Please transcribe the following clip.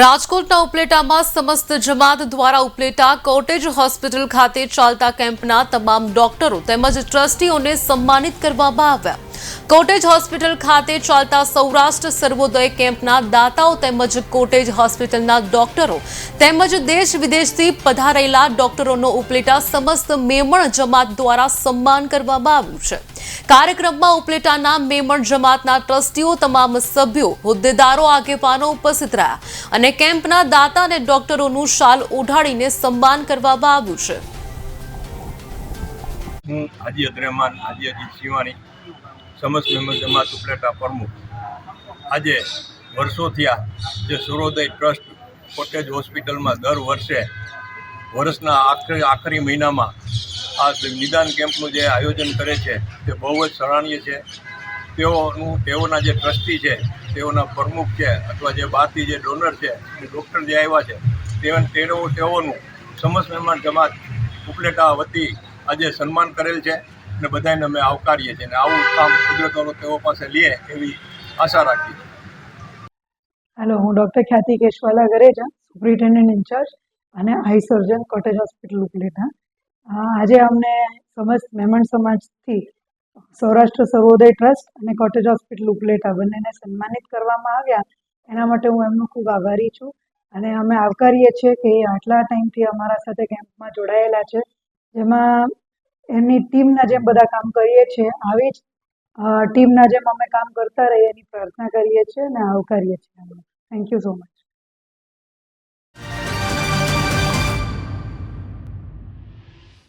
રાજકોટના ઉપલેટામાં સમસ્ત જમાત દ્વારા ઉપલેટા કોટેજ હોસ્પિટલ ખાતે ચાલતા કેમ્પના તમામ ડોક્ટરો તેમજ ટ્રસ્ટીઓને સન્માનિત કરવામાં આવ્યા. કોટેજ હોસ્પિટલ ખાતે ચાલતા સૌરાષ્ટ્ર સર્વોદય કેમ્પના દાતાઓ તેમજ કોટેજ હોસ્પિટલના ડોક્ટરો તેમજ દેશ વિદેશથી પધારેલા ડોક્ટરોનો ઉપલેટા સમસ્ત મેમણ જમાત દ્વારા સન્માન કરવામાં આવ્યું છે. કાર્યક્રમમાં ઉપલેટાના મેમણ જમાતના ટ્રસ્ટીઓ, તમામ સભ્યો, હોદ્દેદારો, આગેવાનો ઉપસ્થિત રહ્યા અને કેમ્પના દાતા અને ડોક્ટરોનું શાલ ઓઢાડીને સન્માન કરવામાં આવ્યું છે. હું હાજી અદ્રેમાન હાજી અજીત શિવાણી સમસ્ત મેમ્બર જમાત ઉપલેટા પ્રમુખ. આજે વર્ષોથી આ જે સૂર્યોદય ટ્રસ્ટ કોટેજ હોસ્પિટલમાં દર વર્ષે વર્ષના આખરી આખરી મહિનામાં આ નિદાન કેમ્પનું જે આયોજન કરે છે, તે બહુ જ સરાહનીય છે. તેઓનું, તેઓના જે ટ્રસ્ટી છે, તેઓના પ્રમુખ છે, અથવા જે બહારથી જે ડોનર છે ડૉક્ટર જે આવ્યા છે તેઓ, તેઓનું સમસ્ત મહેમાન જમાત ઉપલેટા વતી આજે સન્માન કરેલ છે અને બધાને અમે આવકારીએ છીએ અને આવું કામ કુદરતો તેઓ પાસે લે એવી આશા રાખીએ હેલો, હું ડૉક્ટર ખ્યાતિ કેશવાલા ગરેજા, સુપ્રિન્ટેન્ડન્ટ ઇન્ચાર્જ અને eye surgeon cottage hospital Upleta. આજે અમને સમસ્ત મહેમાન સમાજથી સૌરાષ્ટ્ર સર્વોદય ટ્રસ્ટ અને કોટેજ હોસ્પિટલ ઉપલેટા બંનેને સન્માનિત કરવામાં આવ્યા. એના માટે હું એમનો ખૂબ આભારી છું અને અમે આવકારીએ છીએ કે એ આટલા ટાઈમથી અમારા સાથે કેમ્પમાં જોડાયેલા છે. જેમાં એમની ટીમના જેમ બધા કામ કરીએ છીએ, આવી જ ટીમના જેમ અમે કામ કરતા રહીએ એની પ્રાર્થના કરીએ છીએ અને આવકારીએ છીએ. Thank you so much.